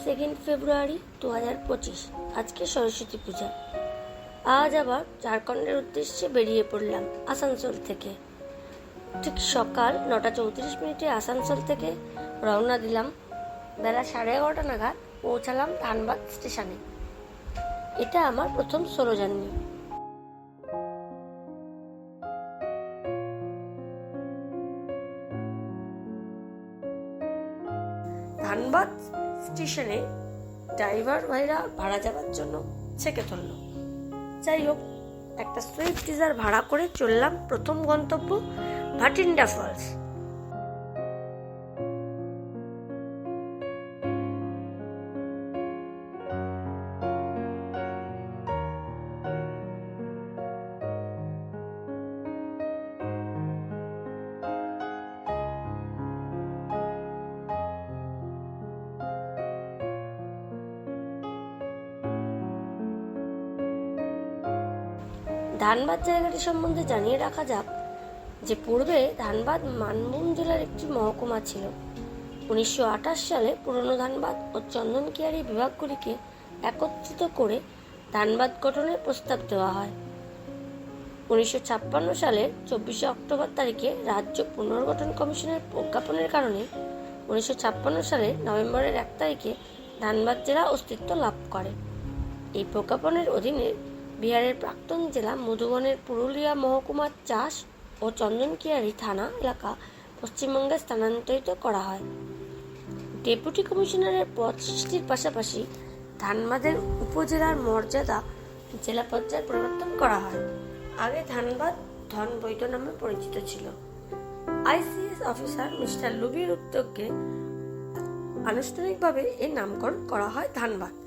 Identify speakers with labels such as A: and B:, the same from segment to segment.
A: Second February দু হাজার পঁচিশ আজকে সরস্বতী পূজা। আজ আবার ঝাড়খণ্ডের উদ্দেশ্যে বেরিয়ে পড়লাম আসানসোল থেকে। ঠিক সকাল নটা চৌত্রিশ মিনিটে আসানসোল থেকে রওনা দিলাম। বেলা সাড়ে এগারোটা নাগাদ পৌঁছালাম ধানবাদ স্টেশনে। এটা আমার প্রথম সোলো জার্নি। ধানবাদ স্টেশনে ড্রাইভার ভাইরা ভাড়া যাওয়ার জন্য ছেঁকে ধরল। যাই হোক একটা সুইফট ডিজার ভাড়া করে চললাম প্রথম গন্তব্য ভাটিন্ডা ফলস। ধানবাদ জায়গাটি সম্বন্ধে জানিয়ে রাখা যাক যে পূর্বে ধানবাদ মানভূম জেলার একটি মহকুমা ছিল। উনিশশো আঠাশ সালে পুরনো ধানবাদ ও চন্দনকিয়ারি বিভাগগুলিকে একত্রিত করে ধানবাদ গঠনের প্রস্তাব দেওয়া হয়। উনিশশো ছাপ্পান্ন সালের চব্বিশে অক্টোবর তারিখে রাজ্য পুনর্গঠন কমিশনের প্রজ্ঞাপনের কারণে উনিশশো সালের নভেম্বরের এক তারিখে ধানবাদ জেলা অস্তিত্ব লাভ করে। এই প্রজ্ঞাপনের অধীনে বিহারের প্রাক্তন জেলা মধুবনের পুরুলিয়া মহকুমার চাষ ও চন্দনকিয়ারি থানা এলাকা পশ্চিমবঙ্গে স্থানান্তরিত করা হয়। ডেপুটি কমিশনারের পদ সৃষ্টির পাশাপাশি ধানবাদের উপজেলার মর্যাদা জেলা পর্যায়ে পরিবর্তন করা হয়। আগে ধানবাদ ধন বৈধ নামে পরিচিত ছিল। আইসিএস অফিসার মিস্টার লুবির উদ্যোগে আনুষ্ঠানিকভাবে এর নামকরণ করা হয় ধানবাদ।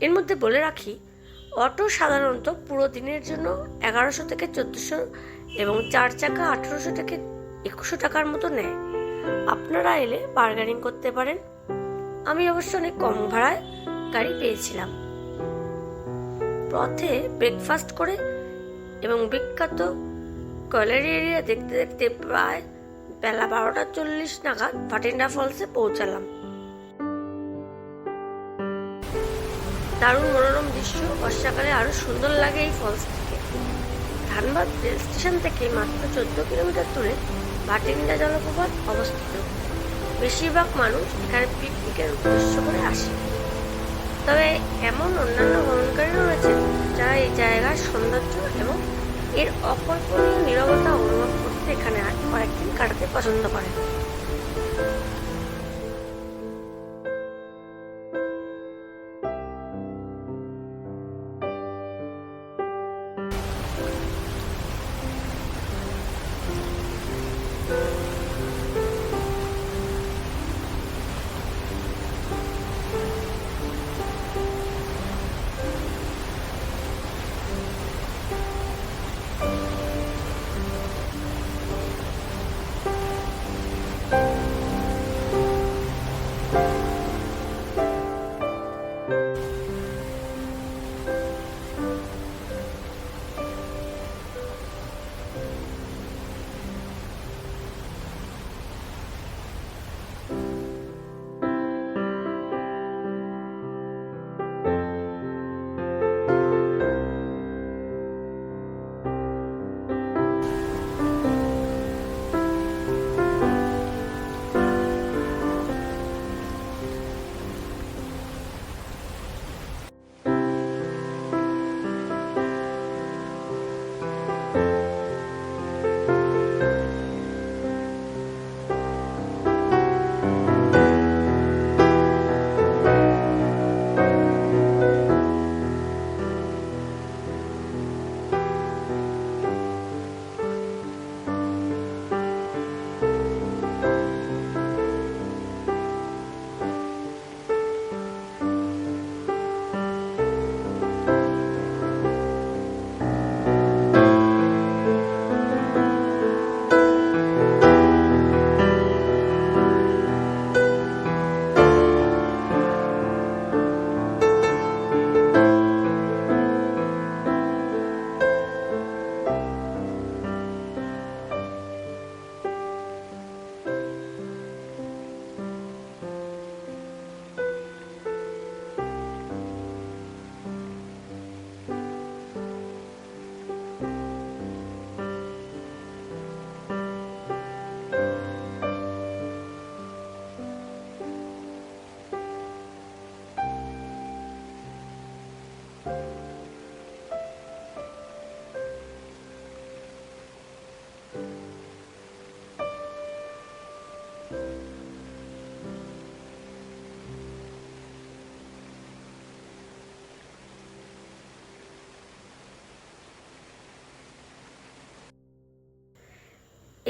A: এর মধ্যে বলে রাখি, অটো সাধারণত পুরো দিনের জন্য এগারোশো থেকে চোদ্দোশো এবং চার চাকা আঠেরোশো থেকে একুশো টাকার মতো নেয়। আপনারা এলে বার্গেনিং করতে পারেন। আমি অবশ্য অনেক কম ভাড়ায় গাড়ি পেয়েছিলাম। পথে ব্রেকফাস্ট করে এবং বিখ্যাত কয়লারি এরিয়া দেখতে দেখতে প্রায় বেলা বারোটা চল্লিশ নাগাদ ভাটিন্ডা ফলসে পৌঁছালাম। দারুণ মনোরম দৃশ্য। বর্ষাকালে আরও সুন্দর লাগে এই ফলস থেকে ধানবাদ রেল স্টেশন থেকে মাত্র চোদ্দ কিলোমিটার দূরে ভাটিন্ডা জলপ্রপাত অবস্থিত। বেশিরভাগ মানুষ এখানে পিকনিকের উদ্দেশ্য করে আসে। তবে এমন অন্যান্য ভ্রমণকারীও রয়েছে যারা এই জায়গার সৌন্দর্য এবং এর অকল্পনীয় নীরবতা অনুভব করতে এখানে কয়েকদিন কাটাতে পছন্দ করে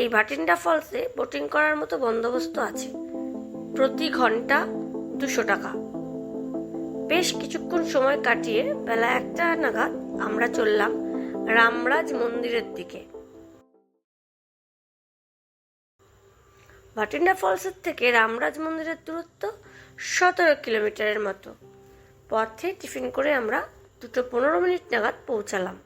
A: এই ভাটিন্ডা ফলসে বোটিং করার মতো বন্দোবস্ত আছে। প্রতি ঘণ্টা দুশো টাকা। বেশ কিছুক্ষণ সময় কাটিয়ে বেলা একটা নাগাদ আমরা চললাম রামরাজ মন্দিরের দিকে। ভাটিন্ডা ফলসের থেকে রামরাজ মন্দিরের দূরত্ব সতেরো কিলোমিটারের মতো। পথে টিফিন করে আমরা দুটো পনেরো মিনিট নাগাদ পৌঁছালাম।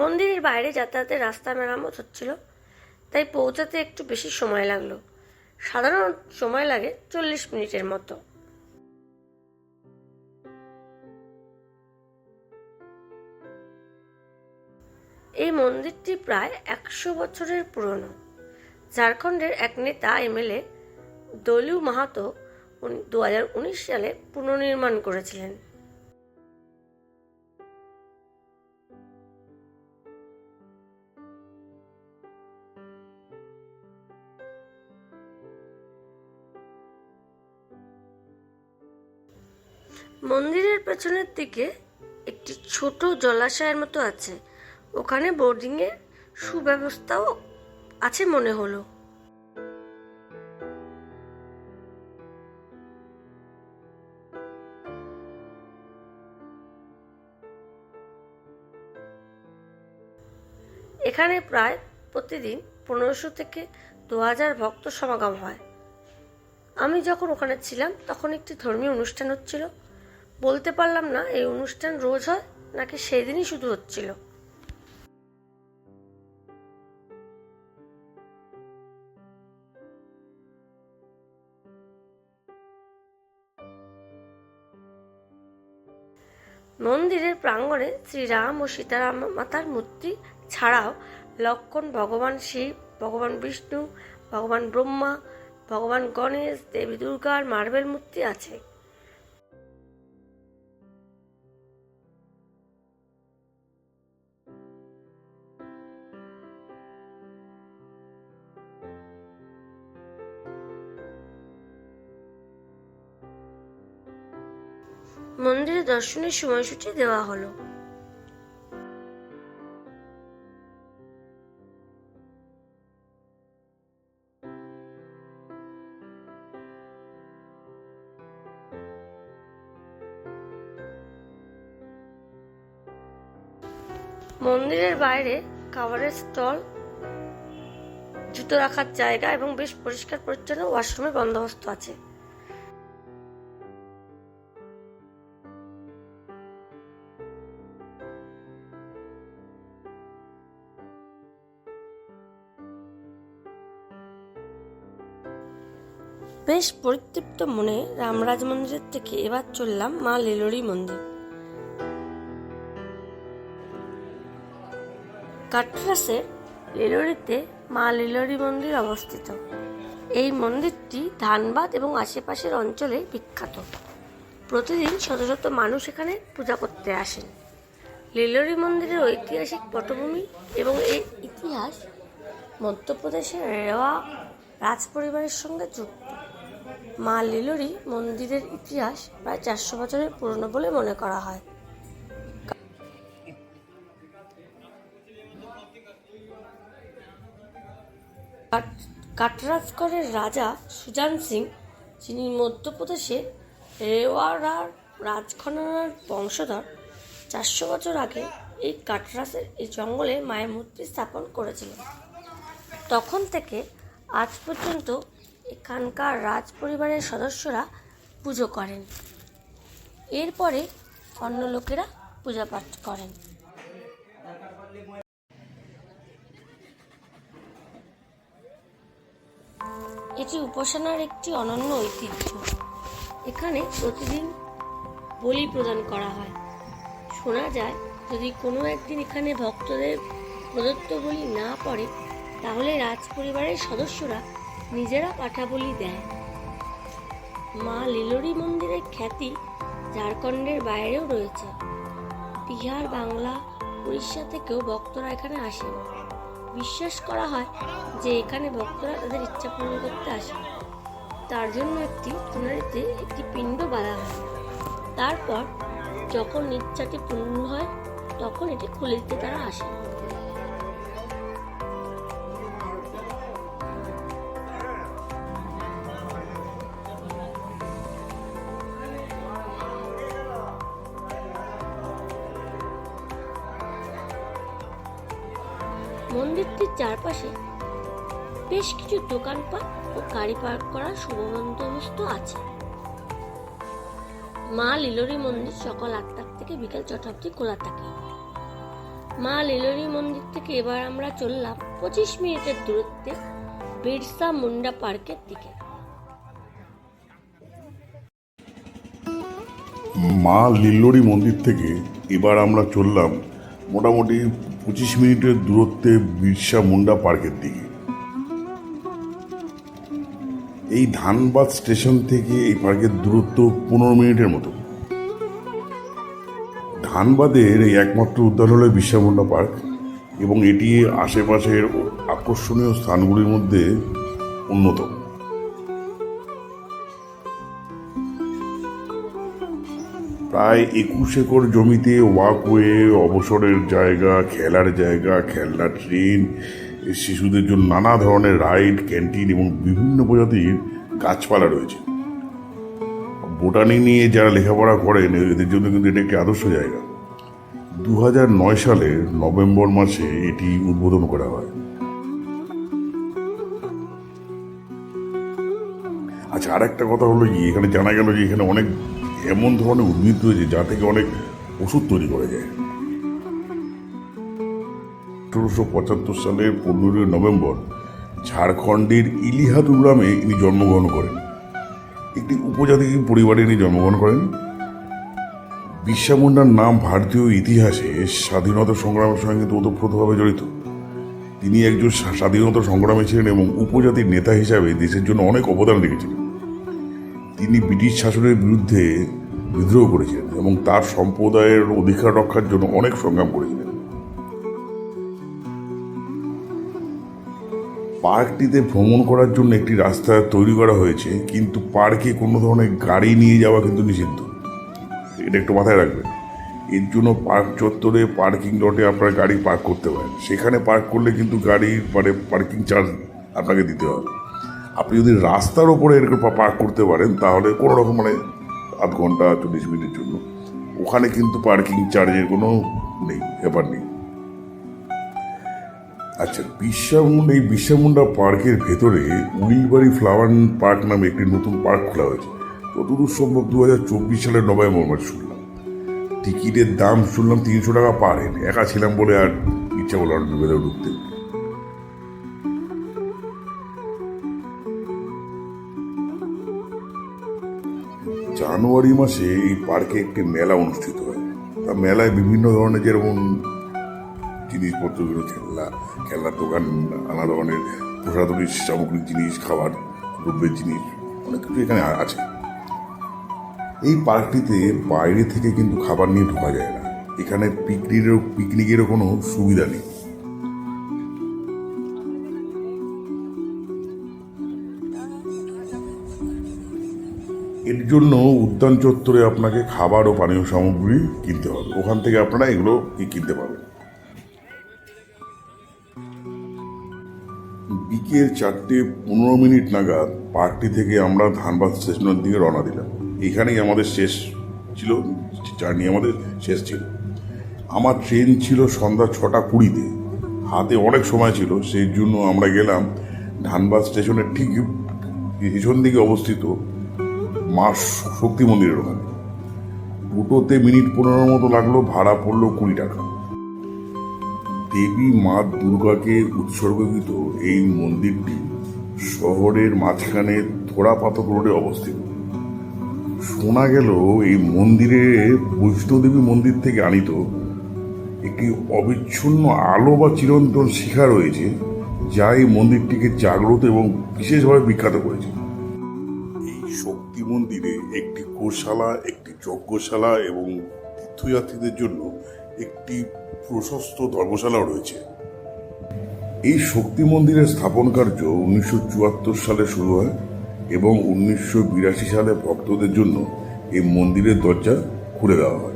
A: মন্দিরের বাইরে যাতায়াতের রাস্তা মেরামত হচ্ছিল, তাই পৌঁছাতে একটু বেশি সময় লাগল। সাধারণ সময় লাগে চল্লিশ মিনিটের মতো। এই মন্দিরটি প্রায় একশো বছরের পুরনো। ঝাড়খণ্ডের এক নেতা, এমএলএ দলু মাহাতো দু হাজার উনিশ সালে পুনর্নির্মাণ করেছিলেন। মন্দিরের পেছনের দিকে একটি ছোট জলাশয়ের মতো আছে। ওখানে বোর্ডিংয়ের সুব্যবস্থাও আছে মনে হলো। এখানে প্রায় প্রতিদিন পনেরোশো থেকে দু হাজার ভক্ত সমাগম হয়। আমি যখন ওখানে ছিলাম, তখন একটি ধর্মীয় অনুষ্ঠান হচ্ছিল। বলতে পারলাম না, এই অনুষ্ঠান রোজ হয়? নাকি সেদিনই শুধু হচ্ছিল? মন্দিরের প্রাঙ্গণে শ্রীরাম ও সীতারাম মাতার মূর্তি ছাড়াও লক্ষণ, ভগবান শিব, ভগবান বিষ্ণু, ভগবান ব্রহ্মা, ভগবান গণেশ, দেবী দুর্গার মার্বেল মূর্তি আছে। মন্দিরে দর্শনের সময়সূচি দেওয়া হলো। মন্দিরের বাইরে খাবারের স্টল, জুতো রাখার জায়গা এবং বেশ পরিষ্কার পরিচ্ছন্ন ওয়াশরুমের বন্দোবস্ত আছে। বেশ পরিতৃপ্ত মনে রামরাজ মন্দিরের থেকে এবার চললাম মা লেলোরি মন্দির। কাটরাসের লেলোরিতে মা লেলোরি মন্দির অবস্থিত। এই মন্দিরটি ধানবাদ এবং আশেপাশের অঞ্চলে বিখ্যাত। প্রতিদিন শত শত মানুষ এখানে পূজা করতে আসেন। লেলোরি মন্দিরের ঐতিহাসিক পটভূমি এবং এর ইতিহাস মধ্যপ্রদেশের রেওয়া রাজ পরিবারের সঙ্গে যুক্ত। মা লিলোরি মন্দিরের ইতিহাস প্রায় চারশো বছরের পুরনো বলে মনে করা হয়। কাট- কাটরাজগড়ের রাজা সুজান সিং, যিনি মধ্যপ্রদেশে রেওয়ারার রাজখনার বংশধর, চারশো বছর আগে এই কাটরাসের এই জঙ্গলে মায়ের মূর্তি স্থাপন করেছিলেন। তখন থেকে আজ পর্যন্ত এখানকার রাজ পরিবারের সদস্যরা পুজো করেন। এরপরে অন্য লোকেরা পূজা পাঠ করেন। এটি উপাসনার একটি অনন্য ঐতিহ্য। এখানে প্রতিদিন বলি প্রদান করা হয়। শোনা যায়, যদি কোনো একদিন এখানে ভক্তদের প্রদত্ত বলি না পড়ে, তাহলে রাজ পরিবারের সদস্যরা নিজেরা পাঠাবলি দেয় মা লিলোরি মন্দিরের খ্যাতি ঝাড়খণ্ডের বাইরেও রয়েছে। বিহার, বাংলা, উড়িষ্যা থেকেও ভক্তরা এখানে আসেন বিশ্বাস করা হয় যে এখানে ভক্তরা তাদের ইচ্ছা পূরণ করতে আসে। তার জন্য একটি চুনারিতে একটি পিণ্ড বাঁধা হয়। তারপর যখন ইচ্ছাটি পূর্ণ হয়, তখন এটি খুলে দিতে তারা আসে। বেশ কিছু দোকানপাট ও গাড়ি পার্ক করার শুভ বন্দোবস্ত আছে। মা লিলোরি মন্দির সকাল আটটা থেকে বিকেল ছটা অবধি খোলা থাকে। মা লিলোরি মন্দির থেকে এবার আমরা চললাম পঁচিশ মিনিটের দূরত্বে বিরসা মুন্ডা পার্কের দিকে।
B: মা লিল্লরি মন্দির থেকে এবার আমরা চললাম মোটামুটি পঁচিশ মিনিটের দূরত্বে বিরসা মুন্ডা পার্কের দিকে। এই ধানবাদ স্টেশন থেকে এই পার্কের দূরত্ব পনেরো মিনিটের মতো। ধানবাদের এই একমাত্র উদ্যান হলো বিরসা মুন্ডা পার্ক এবং এটি আশেপাশের আকর্ষণীয় স্থানগুলির মধ্যে অন্যতম। প্রায় একুশ একর জমিতে ওয়াকওয়ে, অবসরের জায়গা, খেলার জায়গা, খেলনা, ট্রেন শিশুদের জন্য নানা ধরনের রাইড, ক্যান্টিন এবং বিভিন্ন প্রজাতির গাছপালা রয়েছে। বোটানি নিয়ে যারা লেখাপড়া করেন, এদের জন্য কিন্তু এটা একটি আদর্শ জায়গা। দু নয় সালের নভেম্বর মাসে এটি উদ্বোধন করা হয়। আচ্ছা আর একটা কথা হলো কি, এখানে জানা গেল যে এখানে অনেক এমন ধরনের উদ্ভিদ রয়েছে যা থেকে অনেক ওষুধ তৈরি করা যায়। আঠেরোশো পঁচাত্তর সালের পনেরোই নভেম্বর ঝাড়খণ্ডের ইলিহাদু গ্রামে ইনি জন্মগ্রহণ করেন। একটি উপজাতি পরিবারে ইনি জন্মগ্রহণ করেন। বিশ্বা মুন্ডার নাম ভারতীয় ইতিহাসে স্বাধীনতা সংগ্রামের সঙ্গে ওতপ্রোতভাবে জড়িত। তিনি একজন স্বা- স্বাধীনতা সংগ্রামী ছিলেন এবং উপজাতির নেতা হিসাবে দেশের জন্য অনেক অবদান রেখেছিলেন। তিনি ব্রিটিশ শাসনের বিরুদ্ধে বিদ্রোহ করেছিলেন এবং তার সম্প্রদায়ের অধিকার রক্ষার জন্য অনেক সংগ্রাম করেছিলেন। পার্কটিতে ভ্রমণ করার জন্য একটি রাস্তা তৈরি করা হয়েছে, কিন্তু পার্কে কোনো ধরনের গাড়ি নিয়ে যাওয়া কিন্তু নিষিদ্ধ। এটা একটু মাথায় রাখবেন। এর জন্য পার্ক চত্বরে পার্কিং লটে আপনারা গাড়ি পার্ক করতে পারেন। সেখানে পার্ক করলে কিন্তু গাড়ির মানে পার্কিং চার্জ আপনাকে দিতে হবে। আপনি যদি রাস্তার ওপরে এরকম পার্ক করতে পারেন, তাহলে কোনো রকম মানে আধ ঘণ্টা, চল্লিশ মিনিটের জন্য। ওখানে কিন্তু পার্কিং চার্জের কোনো নেই, ব্যাপার নেই। আচ্ছা বিশ্বামুন্ডা এই বিশ্বামুন্ডা পার্কের ভেতরে উইলবাড়ি ফ্লাওয়ার পার্ক নামে একটি নতুন পার্ক খোলা হয়েছে। যতদূর সম্ভব দু হাজার চব্বিশ সালের নভেম্বর মাস শুনলাম। টিকিটের দাম শুনলাম তিনশো টাকা পার হেড একা ছিলাম বলে আর ইচ্ছা করল না ভেতরে ঢুকতে। জানুয়ারি মাসে এই পার্কে একটি মেলা অনুষ্ঠিত হয়। তা মেলায় বিভিন্ন ধরনের যেরকম জিনিসপত্রগুলো খেলনা, খেলনার দোকান, নানা ধরনের প্রসাধনী সামগ্রিক জিনিস, খাবার, দ্রব্যের জিনিস, অনেক কিছু এখানে আছে। এই পার্কটিতে বাইরে থেকে কিন্তু খাবার নিয়ে ঢোকা যায় না। এখানে পিকনিকেরও পিকনিকেরও কোনো সুবিধা নেই। এর জন্য উদ্যান চত্বরে আপনাকে খাবার ও পানীয় সামগ্রী কিনতে হবে। ওখান থেকে আপনারা এগুলো কিনতে পারবেন। বিকেল চারটে পনেরো মিনিট নাগাদ পার্কটি থেকে আমরা ধানবাদ স্টেশনের দিকে রওনা দিলাম। এখানেই আমাদের শেষ ছিল, জার্নি আমাদের শেষ ছিল। আমার ট্রেন ছিল সন্ধ্যা ছটা কুড়িতে। হাতে অনেক সময় ছিল, সেই জন্য আমরা গেলাম ধানবাদ স্টেশনের ঠিক পিছন দিকে অবস্থিত মা শক্তি মন্দিরের ওখানে। দুটোতে মিনিট পনেরোর মতো লাগল, ভাড়া পড়ল কুড়ি টাকা। দেবী মা দুর্গাকে উৎসর্গকৃত এই মন্দিরটি শহরের মাঝখানে থোড়া পাথর রোডে অবস্থিত। শোনা গেল এই মন্দিরে বৈষ্ণদেবী মন্দির থেকে আনিত একটি অবিচ্ছিন্ন আলো বা চিরন্তন শিখা রয়েছে, যা এই মন্দিরটিকে জাগ্রত এবং বিশেষভাবে বিখ্যাত করেছে। এই শক্তি মন্দিরে একটি গোশালা, একটি যজ্ঞশালা এবং তীর্থযাত্রীদের জন্য একটি প্রশস্ত ধর্মশালাও রয়েছে। এই শক্তি মন্দিরের স্থাপন কার্য উনিশশো চুয়াত্তর সালে শুরু হয় এবং উনিশশো বিরাশি সালে ভক্তদের জন্য এই মন্দিরের দরজা খুলে দেওয়া হয়।